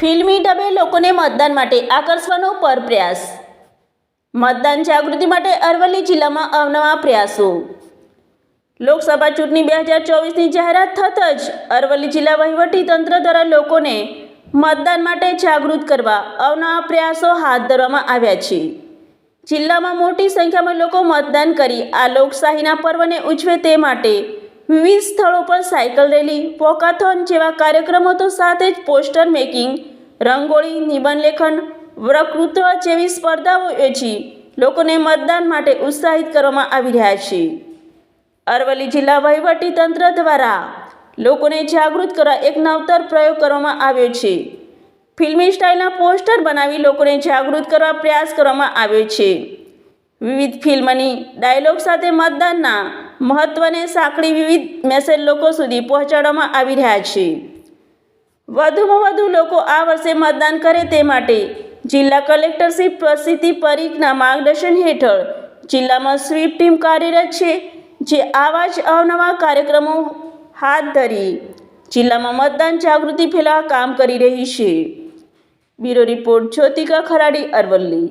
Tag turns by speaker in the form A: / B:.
A: ફિલ્મી ઢબે લોકોને મતદાન માટે આકર્ષવાનો પરપ્રયાસ. મતદાન જાગૃતિ માટે અરવલ્લી જિલ્લામાં અવનવા પ્રયાસો. લોકસભા ચૂંટણી બે હજાર ચોવીસની જાહેરાત થતાં જ અરવલ્લી જિલ્લા વહીવટી તંત્ર દ્વારા લોકોને મતદાન માટે જાગૃત કરવા અવનવા પ્રયાસો હાથ ધરવામાં આવ્યા છે. જિલ્લામાં મોટી સંખ્યામાં લોકો મતદાન કરી આ લોકશાહીના પર્વને ઉજવે તે માટે વિવિધ સ્થળો પર સાયકલ રેલી, વોકાથોન જેવા કાર્યક્રમો તો સાથે જ પોસ્ટર મેકિંગ, રંગોળી, નિબંધ લેખન, વક્તૃત્વ જેવી સ્પર્ધાઓ યોજી લોકોને મતદાન માટે ઉત્સાહિત કરવામાં આવી રહ્યા છે. અરવલ્લી જિલ્લા વહીવટી તંત્ર દ્વારા લોકોને જાગૃત કરવા એક નવતર પ્રયોગ કરવામાં આવ્યો છે. ફિલ્મી સ્ટાઇલના પોસ્ટર બનાવી લોકોને જાગૃત કરવા પ્રયાસ કરવામાં આવ્યો છે. વિવિધ ફિલ્મની ડાયલોગ સાથે મતદાનના મહત્ત્વને સાંકળી વિવિધ મેસેજ લોકો સુધી પહોંચાડવામાં આવી રહ્યા છે. વધુમાં વધુ લોકો આ વર્ષે મતદાન કરે તે માટે જિલ્લા કલેક્ટર શ્રી પ્રસિદ્ધિ પરીખના માર્ગદર્શન હેઠળ જિલ્લામાં સ્વીપ ટીમ કાર્યરત છે, જે આવા જ અવનવા કાર્યક્રમો હાથ ધરી જિલ્લામાં મતદાન જાગૃતિ ફેલાવવા કામ કરી રહી છે. Bureau report Jyotika Kharadi Aravalli.